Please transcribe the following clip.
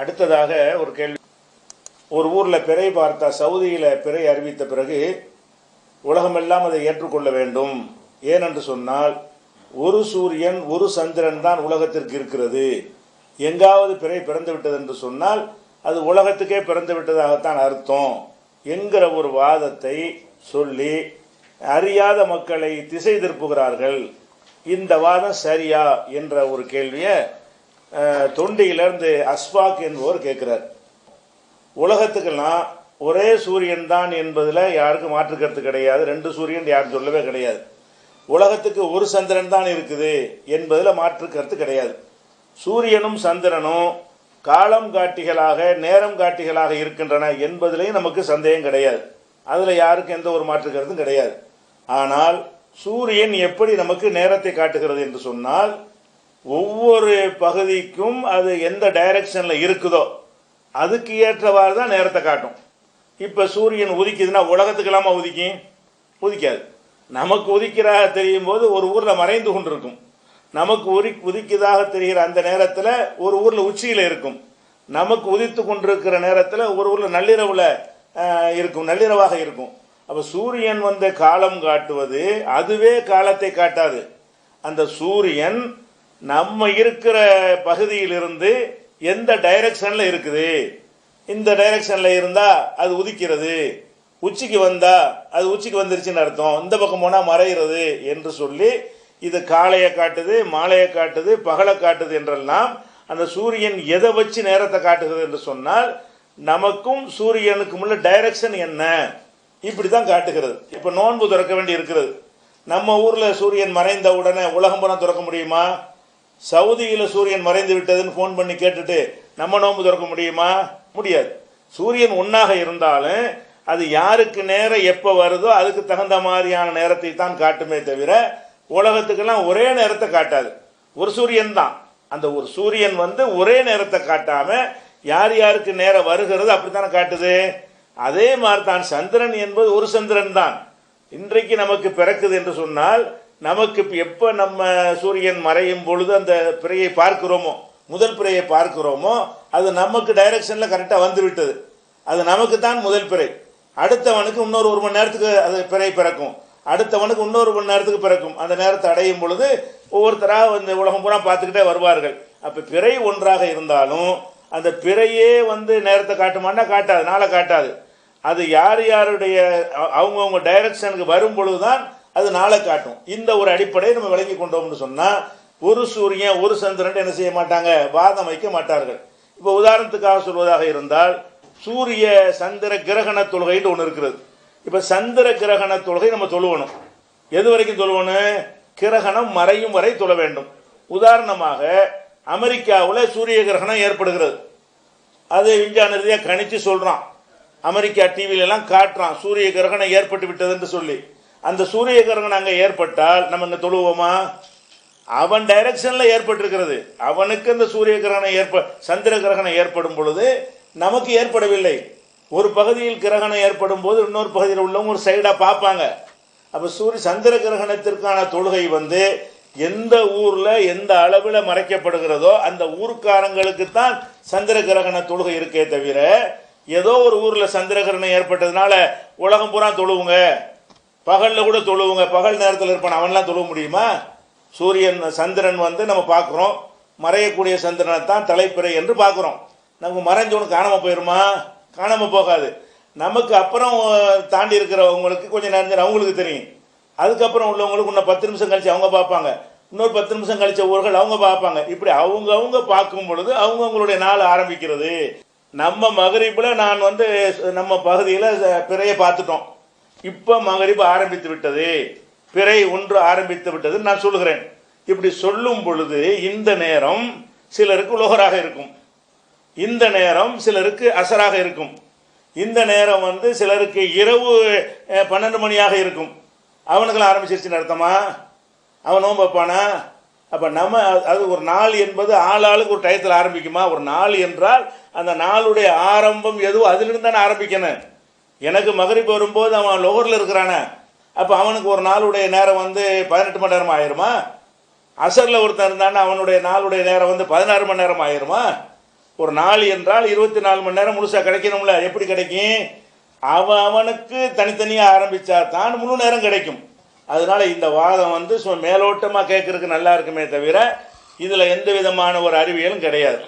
அடுத்ததாக ஒரு கேள்வி. ஒரு ஊரில் பிறை பார்த்தா சவுதியில் பிறை அறிவித்த பிறகு உலகமெல்லாம் அதை ஏற்றுக்கொள்ள வேண்டும். ஏனென்று சொன்னால் ஒரு சூரியன் ஒரு சந்திரன் தான் உலகத்திற்கு இருக்கிறது. எங்காவது பிறை பிறந்து விட்டது என்று சொன்னால் அது உலகத்துக்கே பிறந்து விட்டதாகத்தான் அர்த்தம் என்கிற ஒரு வாதத்தை சொல்லி அறியாத மக்களை திசை திருப்புகிறார்கள். இந்த வாதம் சரியா என்ற ஒரு கேள்வியை தொண்டியிலிருந்து அஸ்வாக் என்பவர் கேட்கிறார். உலகத்துக்கெல்லாம் ஒரே சூரியன் தான் என்பதில் யாருக்கும் மாற்று கருத்து கிடையாது. ரெண்டு சூரியன் யாரும் சொல்லவே கிடையாது. உலகத்துக்கு ஒரு சந்திரன் தான் இருக்குது என்பதில் மாற்று கருத்து கிடையாது. சூரியனும் சந்திரனும் காலம் காட்டிகளாக நேரம் காட்டிகளாக இருக்கின்றன என்பதிலையும் நமக்கு சந்தேகம் கிடையாது. அதில் யாருக்கும் எந்த ஒரு மாற்று கருத்தும் கிடையாது. ஆனால் சூரியன் எப்படி நமக்கு நேரத்தை காட்டுகிறது என்று சொன்னால் ஒவ்வொரு பகுதிக்கும் அது எந்த டைரக்ஷனில் இருக்குதோ அதுக்கு ஏற்றவாறு தான் நேரத்தை காட்டும். இப்போ சூரியன் உதிக்குதுன்னா உலகத்துக்கெல்லாமா உதிக்கும் உதிக்காது. நமக்கு உதிக்கிறதாக தெரியும் போது ஒரு ஊரில் மறைந்து கொண்டிருக்கும். நமக்கு உரி உதிக்குதாக தெரிகிற அந்த நேரத்தில் ஒரு ஊரில் உச்சியில் இருக்கும். நமக்கு உதித்து கொண்டிருக்கிற நேரத்தில் ஒரு ஊரில் நள்ளிரவில் இருக்கும் நள்ளிரவாக இருக்கும். அப்போ சூரியன் வந்த காலம் காட்டுவது அதுவே காலத்தை காட்டாது. அந்த சூரியன் நம்ம இருக்கிற பகுதியிலிருந்து எந்த டைரக்ஷன்ல இருக்குது? இந்த டைரக்ஷன்ல இருந்தா அது உதிக்கிறது. உச்சிக்கு வந்தா அது உச்சிக்கு வந்துருச்சுன்னு அர்த்தம். இந்த பக்கம் போனா மறைகிறது என்று சொல்லி இது காலையை காட்டுது மாலையை காட்டுது பகலை காட்டுது என்றெல்லாம் அந்த சூரியன் எதை வச்சு நேரத்தை காட்டுகிறது என்று சொன்னால் நமக்கும் சூரியனுக்கும் உள்ள டைரக்ஷன் என்ன? இப்படி தான் காட்டுகிறது. இப்போ நோன்பு திறக்க வேண்டி இருக்கிறது. நம்ம ஊரில் சூரியன் மறைந்த உடனே உலகம் பணம் திறக்க முடியுமா? சவுதியில் சூரியன் மறைந்து விட்டதுன்னு ஃபோன் பண்ணி கேட்டுட்டு நம்ம நோன்பு திறக்க முடியுமா? முடியாது. சூரியன் ஒன்றாக இருந்தாலும் அது யாருக்கு நேரம் எப்போ வருதோ அதுக்கு தகுந்த மாதிரியான நேரத்தை தான் காட்டுமே தவிர உலகத்துக்கெல்லாம் ஒரே நேரத்தை காட்டாது. ஒரு சூரியன் தான். அந்த ஒரு சூரியன் வந்து ஒரே நேரத்தை காட்டாமல் யார் யாருக்கு நேரம் வருகிறது அப்படித்தானே காட்டுது? அதே மாதிரி தான் சந்திரன் என்பது ஒரு சந்திரன் தான். இன்றைக்கு நமக்கு பிறக்குது என்று சொன்னால் நமக்கு எப்போ நம்ம சூரியன் மறையும் பொழுது அந்த பிறையை பார்க்கிறோமோ முதல் பிறையை பார்க்கிறோமோ அது நமக்கு டைரக்ஷனில் கரெக்டாக வந்து விட்டது அது நமக்கு தான் முதல் பிறை. அடுத்தவனுக்கு இன்னொரு ஒரு மணி நேரத்துக்கு அது பிறை பிறக்கும். அடுத்தவனுக்கு இன்னொரு மணி நேரத்துக்கு பிறக்கும். அந்த நேரத்தை அடையும் பொழுது ஒவ்வொருத்தராக இந்த உலகம் பூரா பார்த்துக்கிட்டே வருவார்கள். அப்போ பிறை ஒன்றாக இருந்தாலும் அந்த பிறையே வந்து நேரத்தை காட்டுமான்னா காட்டாது நாளை காட்டாது. அது யார் யாருடைய அவங்கவுங்க டைரக்ஷனுக்கு வரும் பொழுதுதான் அது நாளை காட்டும். இந்த ஒரு அடிப்படையை நம்ம விளங்கி கொண்டோம்னு சொன்னால் ஒரு சூரியன் ஒரு சந்திரன் என்ன செய்ய மாட்டாங்க? வாதம் வைக்க மாட்டார்கள். இப்போ உதாரணத்துக்காக சொல்வதாக இருந்தால் சூரிய சந்திர கிரகண தொழுகைன்னு ஒன்று இருக்கிறது. இப்போ சந்திர கிரகண தொழுகை நம்ம தொழுவணும். எது வரைக்கும் தொழுவணும்? கிரகணம் மறையும் வரை தொழ வேண்டும். உதாரணமாக அமெரிக்காவில் சூரிய கிரகணம் ஏற்படுகிறது. அது விஞ்ஞான ரீதியாக கணித்து சொல்கிறான் அமெரிக்கா டிவியிலெல்லாம் காட்டுறான். சூரிய கிரகணம் ஏற்பட்டு விட்டதுன்னு சொல்லி. அந்த சூரிய கிரகணம் அங்கே ஏற்பட்டால் நம்ம இங்கே தொழுவோமா? அவன் டைரக்ஷனில் ஏற்பட்டிருக்கிறது. அவனுக்கு அந்த சூரிய கிரகணம் ஏற்ப சந்திர கிரகணம் ஏற்படும் பொழுது நமக்கு ஏற்படவில்லை. ஒரு பகுதியில் கிரகணம் ஏற்படும் போது இன்னொரு பகுதியில் உள்ளவங்க ஒரு சைடாக பார்ப்பாங்க. அப்போ சூரிய சந்திர கிரகணத்திற்கான தொழுகை வந்து எந்த ஊரில் எந்த அளவில் மறைக்கப்படுகிறதோ அந்த ஊருக்காரங்களுக்கு தான் சந்திர கிரகண தொழுகை இருக்கே தவிர ஏதோ ஒரு ஊரில் சந்திர கிரகணம் ஏற்பட்டதுனால உலகம் பூரா தொழுவுங்க. பகலில் கூட தொழுவுங்க. பகல் நேரத்தில் இருப்பான். அவன்லாம் தொழுவ முடியுமா? சூரியன் சந்திரன் வந்து நம்ம பார்க்குறோம். மறையக்கூடிய சந்திரனை தான் தலைப்பிறை என்று பார்க்குறோம். நமக்கு மறைஞ்சவனு காணாம போயிருமா? காணாமல் போகாது. நமக்கு அப்புறம் தாண்டி இருக்கிறவங்களுக்கு கொஞ்சம் நேரம் அவங்களுக்கு தெரியும். அதுக்கப்புறம் உள்ளவங்களுக்கு இன்னும் பத்து நிமிஷம் கழித்து அவங்க பார்ப்பாங்க. இன்னொரு பத்து நிமிஷம் கழிச்ச ஊர்கள் அவங்க பார்ப்பாங்க. இப்படி அவங்க அவங்க பார்க்கும் பொழுது அவங்கவுங்களுடைய நாள் ஆரம்பிக்கிறது. நம்ம மகரிப்பில் நான் வந்து நம்ம பகுதியில் பிறையை பார்த்துட்டோம். இப்போ மகரிப்பு ஆரம்பித்து விட்டது. பிறை ஒன்று ஆரம்பித்து விட்டது நான் சொல்லுகிறேன். இப்படி சொல்லும் பொழுது இந்த நேரம் சிலருக்கு லோகராக இருக்கும். இந்த நேரம் சிலருக்கு அசராக இருக்கும். இந்த நேரம் வந்து சிலருக்கு இரவு பன்னெண்டு மணியாக இருக்கும். அவனுக்கெல்லாம் ஆரம்பிச்சிருச்சுன்னு அர்த்தமா? அவன் பார்ப்பானா வைப்பானா? அப்போ நம்ம அது ஒரு நாள் என்பது ஆள் ஆளுக்கு ஒரு டயத்தில் ஆரம்பிக்குமா? ஒரு நாள் என்றால் அந்த நாளுடைய ஆரம்பம் எதுவோ அதிலிருந்து தானே ஆரம்பிக்கணும். எனக்கு மகரிப்பு வரும்போது அவன் லோகரில் இருக்கிறானே. அப்போ அவனுக்கு ஒரு நாளுடைய நேரம் வந்து பதினெட்டு மணி நேரம் ஆயிருமா? அசரில் ஒருத்தன் இருந்தானே அவனுடைய நாளுடைய நேரம் வந்து பதினாறு மணி நேரம் ஆயிருமா? ஒரு நாள் என்றால் இருபத்தி நாலு மணி நேரம் முழுசாக கிடைக்கணும்ல. எப்படி கிடைக்கும்? அவன் அவனுக்கு தனித்தனியாக ஆரம்பித்தா தான் முழு நேரம் கிடைக்கும். அதனால இந்த வாதம் வந்து மேலோட்டமாக கேட்குறதுக்கு நல்லா இருக்குமே தவிர இதில் எந்த விதமான ஒரு அறிவியலும் கிடையாது.